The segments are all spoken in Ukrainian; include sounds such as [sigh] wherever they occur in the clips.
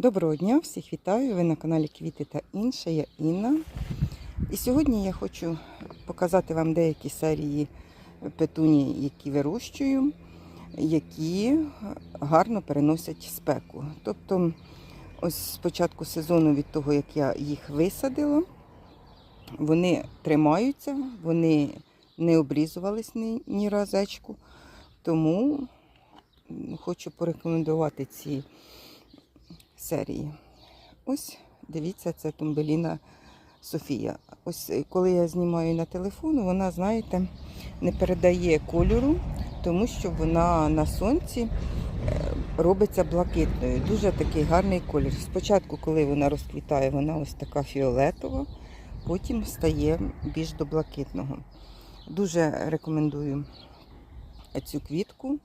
Доброго дня, всіх вітаю! Ви на каналі Квіти та інше. Я Інна. І сьогодні я хочу показати вам деякі серії петуній, які вирощую, які гарно переносять спеку. Тобто, ось з початку сезону, від того, як я їх висадила, вони тримаються, вони не обрізувались ні, ні разечку. Тому хочу порекомендувати ці серії. Ось дивіться, це Тумбеліна Софія. Ось е, коли я знімаю на телефон, вона, знаєте, не передає кольору, тому що вона на сонці е, робиться блакитною. Дуже такий гарний колір. Спочатку, коли вона розквітає, вона ось така фіолетова, потім стає більш до блакитного. Дуже рекомендую цю квітку.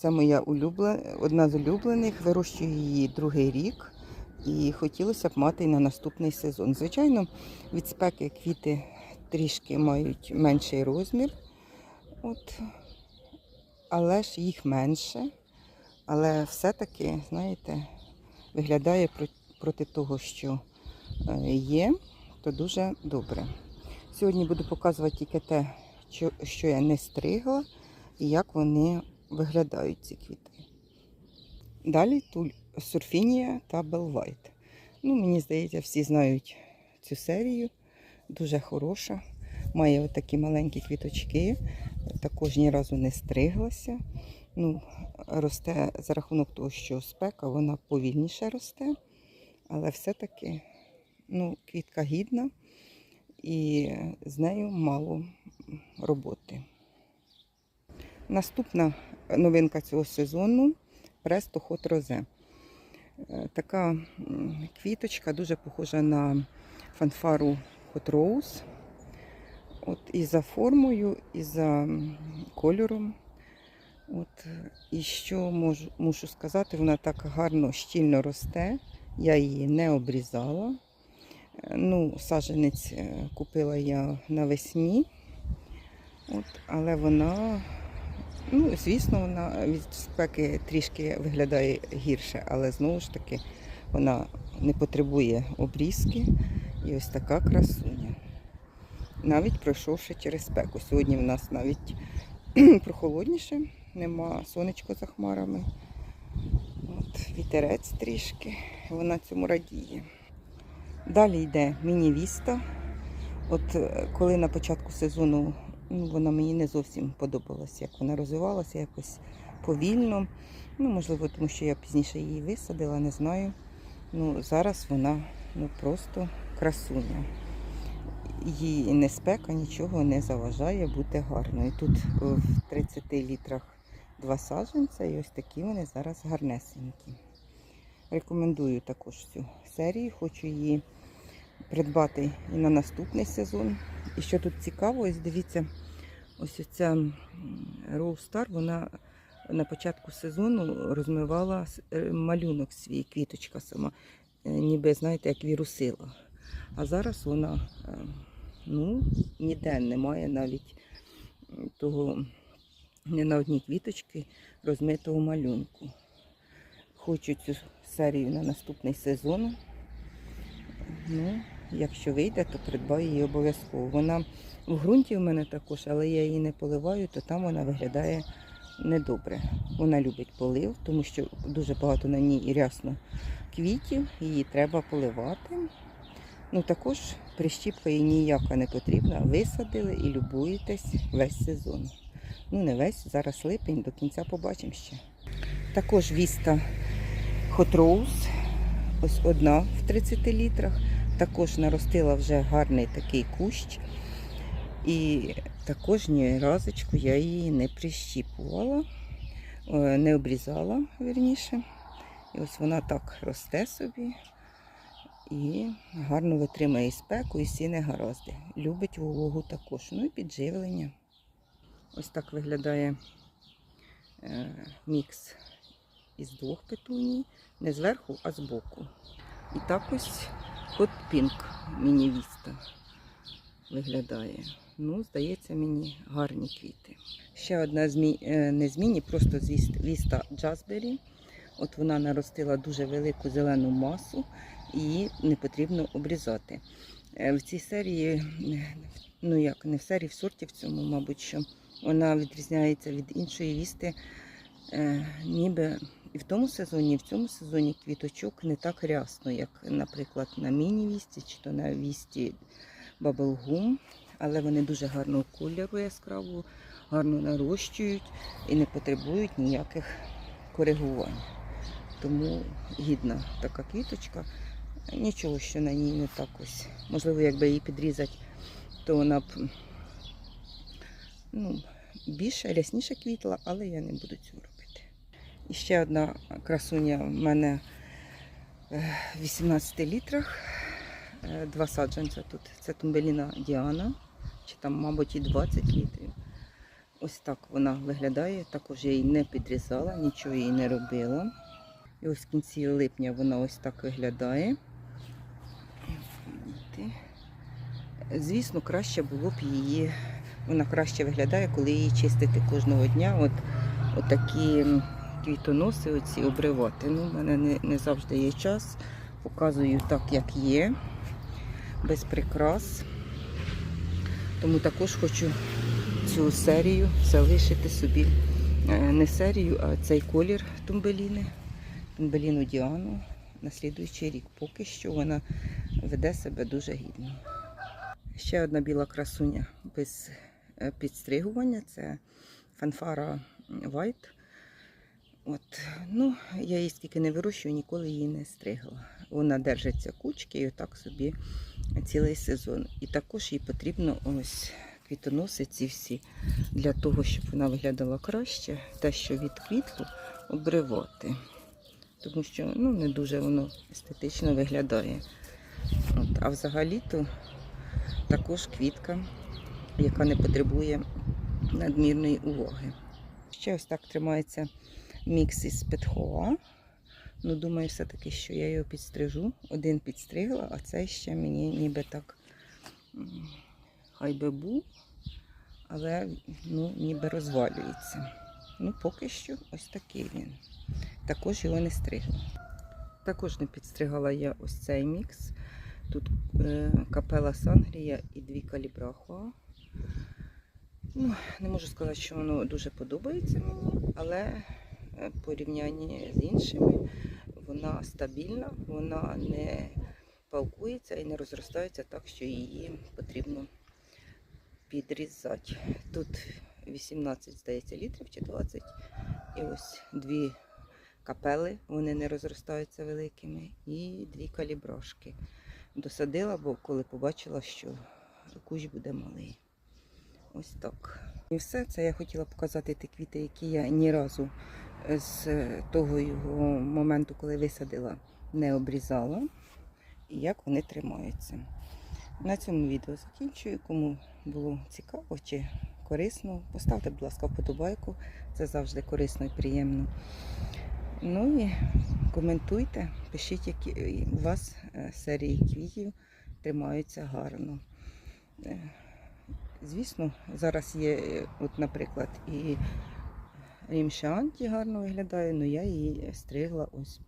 Це моя улюблена, одна з улюблених. Вирощую її другий рік і хотілося б мати на наступний сезон. Звичайно, від спеки квіти трішки мають менший розмір, от, але ж їх менше. Але все-таки, знаєте, виглядає проти того, що е, є, то дуже добре. Сьогодні буду показувати тільки те, що я не стригла і як вони виглядають ці квіти. Далі туль Сурфінія та Белвайт. Ну, мені здається, всі знають цю серію. Дуже хороша. Має отакі маленькі квіточки. Також ні разу не стриглася. Ну, росте за рахунок того, що спека, вона повільніше росте. Але все-таки ну, квітка гідна і з нею мало роботи. Наступна новинка цього сезону Престо Hot Rose. Е, Така квіточка дуже похожа на фанфару Hot Rose. От і за формою, і за кольором. От, і що можу, мушу сказати, вона так гарно щільно росте. Я її не обрізала. Е, Ну, саджанець е, купила я навесні. От, але вона Ну, звісно, вона від спеки трішки виглядає гірше, але знову ж таки вона не потребує обрізки. І ось така красуня. Навіть пройшовши через спеку. Сьогодні в нас навіть [clears throat] прохолодніше, нема сонечко за хмарами. От, вітерець трішки, вона цьому радіє. Далі йде міні-віста. От е, коли на початку сезону ну, вона мені не зовсім подобалася, як вона розвивалася якось повільно. Ну, можливо, тому що я пізніше її висадила, не знаю. Ну, зараз вона ну, просто красуня. Їй не спека, нічого не заважає бути гарною. Тут е, в 30 літрах два саджанця і ось такі вони зараз гарнесенькі. Рекомендую також цю серію, хочу її придбати і на наступний сезон. І що тут цікаво, ось дивіться, ось ця Rose Star, вона на початку сезону розмивала е, малюнок свій, квіточка сама, е, ніби, знаєте, як вірусила. А зараз вона е, ну, ніде немає навіть того, не на одній квіточці розмитого малюнку. Хочу цю серію на наступний сезон. Ну, якщо вийде, то придбаю її обов'язково. Вона в ґрунті у мене також, але я її не поливаю, то там вона виглядає недобре. Вона любить полив, тому що дуже багато на ній і рясно квітів, її треба поливати. Ну також прищіпка їй ніяка не потрібна. Висадили і любуєтесь весь сезон. Ну не весь, зараз липень, до кінця побачимо ще. Також віста Hot Rose, ось одна в 30 літрах. Також наростила вже гарний такий кущ. І також ні разочку я її не прищіпувала, е, не обрізала, вірніше. І ось вона так росте собі і гарно витримує і спеку, і всі негаразди. Любить вологу також. Ну і підживлення. Ось так виглядає е, мікс із двох петуній. Не зверху, а збоку. І так ось Hot Pink міні-віста виглядає. Ну, здається, мені гарні квіти. Ще одна змі... е, не зміні, просто віста Джазбері. От вона наростила дуже велику зелену масу, і не потрібно обрізати. Е, В цій серії, ну як не в серії, в сорті в цьому, мабуть, що вона відрізняється від іншої вісти, е, ніби і в тому сезоні, і в цьому сезоні квіточок не так рясно, як, наприклад, на міні-вісті чи то на вісті Баблгум. Але вони дуже гарного кольору яскравого, гарно нарощують і не потребують ніяких коригувань. Тому гідна така квіточка. Нічого, що на ній не так ось. Можливо, якби її підрізати, то вона б ну, більше, рясніше квітла, але я не буду цього робити. І ще одна красуня в мене е, в 18 літрах. Е, Два саджанця тут. Це тумбеліна Діана, чи там, мабуть, і 20 літрів. Ось так вона виглядає. Також я її не підрізала, нічого їй не робила. І ось в кінці липня вона ось так виглядає. Звісно, краще було б її. Вона краще виглядає, коли її чистити кожного дня. От, от такі квітоноси оці обривати. Ну, в мене не, не завжди є час. Показую так, як є, без прикрас. Тому також хочу цю серію залишити собі. Е, Не серію, а цей колір тумбеліни. Тумбеліну Діану на слідуючий рік. Поки що вона веде себе дуже гідно. Ще одна біла красуня без е, підстригування це фанфара White. От, ну, я її скільки не вирощую, ніколи її не стригла. Вона держиться кучки і отак собі цілий сезон. І також їй потрібно ось квітоноси ці всі для того, щоб вона виглядала краще, те, що від квітку обривати. Тому що ну, не дуже воно естетично виглядає. От, а взагалі-то також квітка, яка не потребує надмірної уваги. Ще ось так тримається мікс із Петхоа. Ну, думаю, все-таки, що я його підстрижу. Один підстригла, а цей ще мені ніби так хай би був, але ну, ніби розвалюється. Ну, поки що ось такий він. Також його не стригла. Також не підстригала я ось цей мікс. Тут е, капела Сангрія і дві калібрахуа. Ну, не можу сказати, що воно дуже подобається мені, але в порівнянні з іншими вона стабільна, вона не палкується і не розростається так, що її потрібно підрізати. Тут 18, здається, літрів чи 20. І ось дві капели, вони не розростаються великими, і дві каліброшки. Досадила, бо коли побачила, що кущ буде малий. Ось так. І все це я хотіла показати ті квіти, які я ні разу з того його моменту, коли висадила, не обрізала. І як вони тримаються. На цьому відео закінчую. Кому було цікаво чи корисно, поставте, будь ласка, вподобайку. Це завжди корисно і приємно. Ну і коментуйте, пишіть, які у вас е, серії квітів тримаються гарно. Е, Звісно, зараз є, е, от, наприклад, і рімшанті гарно виглядає, але я її стригла ось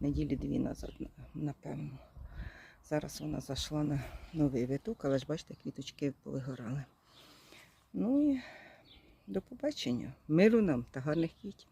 неділі дві назад, напевно. Зараз вона зайшла на новий виток, але ж бачите, квіточки повигорали. Ну і до побачення. Миру нам та гарних квітів.